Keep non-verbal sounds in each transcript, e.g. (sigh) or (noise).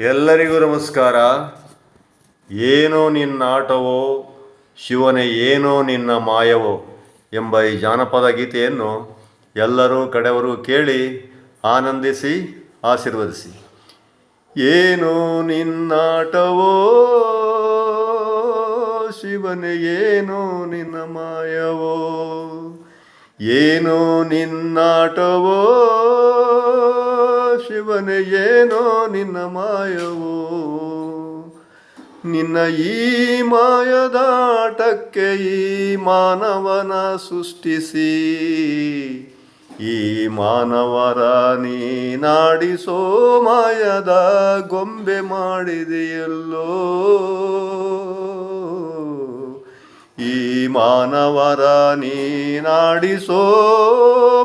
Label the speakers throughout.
Speaker 1: ಎಲ್ಲರಿಗೂ ನಮಸ್ಕಾರ. ಏನೋ ನಿನ್ನ ಆಟವೋ, ಶಿವನೇ, ಏನೋ ನಿನ್ನ ಮಾಯವೋ ಎಂಬ ಈ ಜಾನಪದ ಗೀತೆಯನ್ನು ಎಲ್ಲರೂ ಕಡೆಯವರು ಕೇಳಿ ಆನಂದಿಸಿ, ಆಶೀರ್ವದಿಸಿ. ಏನೋ ನಿನ್ನಾಟವೋ ಶಿವನೇ, ಏನೋ ನಿನ್ನ ಮಾಯವೋ, ಏನೋ ನಿನ್ನಾಟವೋ ಶಿವನೇ, ಏನೋ ನಿನ್ನ ಮಾಯವೋ? ನಿನ್ನ ಈ ಮಾಯದಾಟಕ್ಕೆ ಈ ಮಾನವನ ಸೃಷ್ಟಿಸಿ. ಈ ಮಾನವರ ನೀನಾಡಿಸೋ ಮಾಯದ ಗೊಂಬೆ ಮಾಡಿದೆಯಲ್ಲೋ? ಮಾನವರ ನೀನಾಡಿಸೋ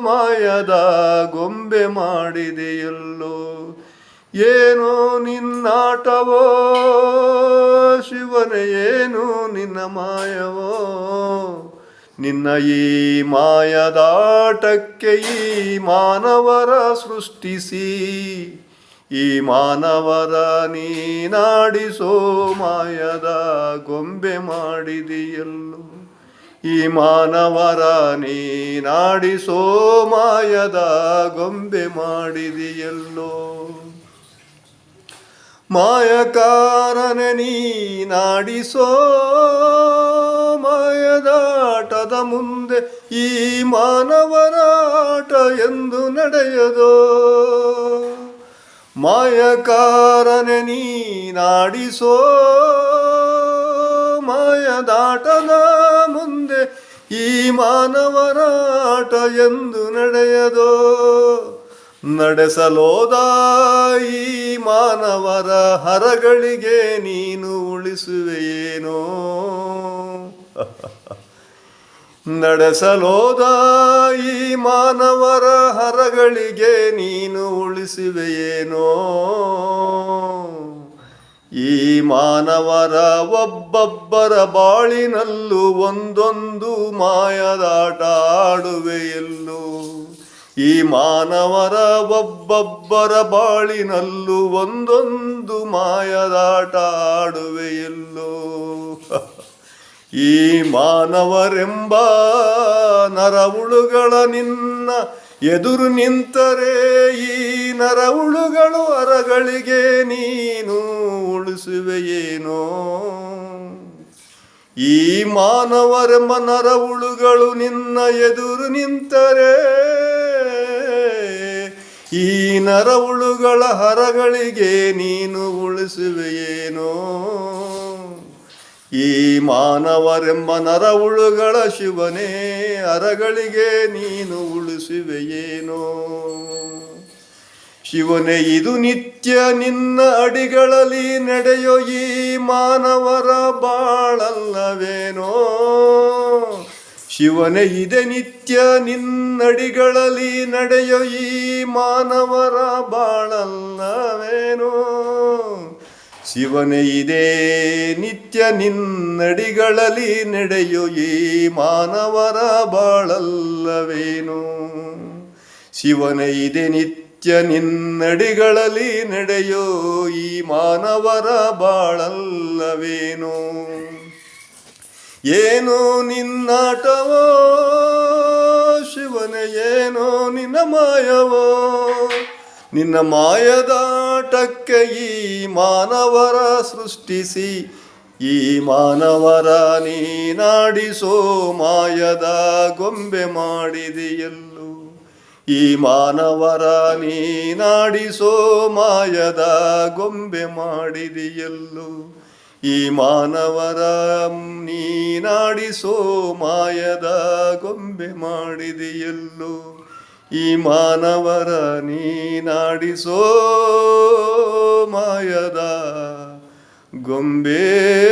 Speaker 1: ಮಾಯದ ಗೊಂಬೆ ಮಾಡಿದೆಯಲ್ಲೋ? ಏನೋ ನಿನ್ನಾಟವೋ? ಶಿವನ, ಏನು ನಿನ್ನ ಮಾಯವೋ? ನಿನ್ನ ಈ ಮಾಯದಾಟಕ್ಕೆ ಈ ಮಾನವರ ಸೃಷ್ಟಿಸಿ, ಈ ಮಾನವರ ನೀನಾಡಿಸೋ ಮಾಯದ ಗೊಂಬೆ ಮಾಡಿದೆಯಲ್ಲೋ? ಈ ಮಾನವರ ನೀನಾಡಿಸೋ ಮಾಯದ ಗೊಂಬೆ ಮಾಡಿದೆಯಲ್ಲೋ. ಮಾಯಕಾರನೆ ನೀನಾಡಿಸೋ ಮಾಯದಾಟದ ಮುಂದೆ ಈ ಮಾನವರಾಟ ಎಂದು ನಡೆಯದೋ. ಮಾಯಕಾರನೆ ನೀನಾಡಿಸೋ ಮಾಯದಾಟದ ಮುಂದೆ ಈ ಮಾನವರಾಟ ಎಂದು ನಡೆಯದೋ. ನಡೆಸಲೋದ ಈ ಮಾನವರ ಹರಗಳಿಗೆ ನೀನು ಉಳಿಸುವೆಯೇನೋ (laughs) ನಡೆಸಲೋದ ಈ ಮಾನವರ ಹರಗಳಿಗೆ ನೀನು ಉಳಿಸುವೆಯೇನೋ ಈ ಮಾನವರ ಒಬ್ಬೊಬ್ಬರ ಬಾಳಿನಲ್ಲೂ ಒಂದೊಂದು ಮಾಯದಾಟ ಆಡುವೆಯಲ್ಲೂ ಈ ಮಾನವರ ಒಬ್ಬೊಬ್ಬರ ಬಾಳಿನಲ್ಲೂ ಒಂದೊಂದು ಮಾಯದಾಟ ಆಡುವೆಯಲ್ಲೂ ಈ ಮಾನವರೆಂಬ ನರವುಳುಗಳ ನಿನ್ನ ಎದುರು ನಿಂತರೆ ಈ ನರವುಳುಗಳು ಅರಗಳಿಗೆ ನೀನು ಉಳಿಸುವೆಯೇನೋ ಈ ಮಾನವರ ಮನರ ಉಳುಗಳು ನಿನ್ನ ಎದುರು ನಿಂತರೆ. ಈ ನರವುಳುಗಳ ಹರಗಳಿಗೆ ನೀನು ಉಳಿಸುವೆಯೇನೋ? ಈ ಮಾನವರೆಂಬ ನರವುಳುಗಳ ಶಿವನೇ ಹರಗಳಿಗೆ ನೀನು ಉಳಿಸುವೆಯೇನೋ? ಶಿವನೇ ಇದು ನಿತ್ಯ ನಿನ್ನ ಅಡಿಗಳಲ್ಲಿ ನಡೆಯೋ ಈ ಮಾನವರ ಬಾಳಲ್ಲವೇನೋ ಶಿವನೇ ಇದೆ ನಿತ್ಯ ನಿನ್ನಡಿಗಳಲ್ಲಿ ನಡೆಯೋ ಈ ಮಾನವರ ಬಾಳಲ್ಲವೇನೋ ಶಿವನೇ ಇದೆ ನಿತ್ಯ ನಿನ್ನಡಿಗಳಲ್ಲಿ ನಡೆಯೋ ಈ ಮಾನವರ ಬಾಳಲ್ಲವೇನೋ ಶಿವನೇ ಇದೆ ನಿತ್ಯ ನಿನ್ನಡಿಗಳಲ್ಲಿ ನಡೆಯೋ ಈ ಮಾನವರ ಬಾಳಲ್ಲವೇನೋ? ಏನೋ ನಿನ್ನಾಟವೋ? ಶಿವನ, ಏನೋ ನಿನ್ನ ಮಾಯವೋ? ನಿನ್ನ ಮಾಯದಾಟಕ್ಕೆ ಈ ಮಾನವರ ಸೃಷ್ಟಿಸಿ, ಈ ಮಾನವರ ನೀನಾಡಿಸೋ ಮಾಯದ ಗೊಂಬೆ ಮಾಡಿದೆಯಲ್ಲೂ? ಈ ಮಾನವರ ನೀನಾಡಿಸೋ ಮಾಯದ ಗೊಂಬೆ ಮಾಡಿದೆಯಲ್ಲೂ. ಈ ಮಾನವರ ನೀನಾಡಿಸೋ ಮಾಯದ ಗೊಂಬೆ ಮಾಡಿದೆಯಲ್ಲೂ. ಈ ಮಾನವರ ನೀನಾಡಿಸೋ ಮಾಯದ ಗೊಂಬೆ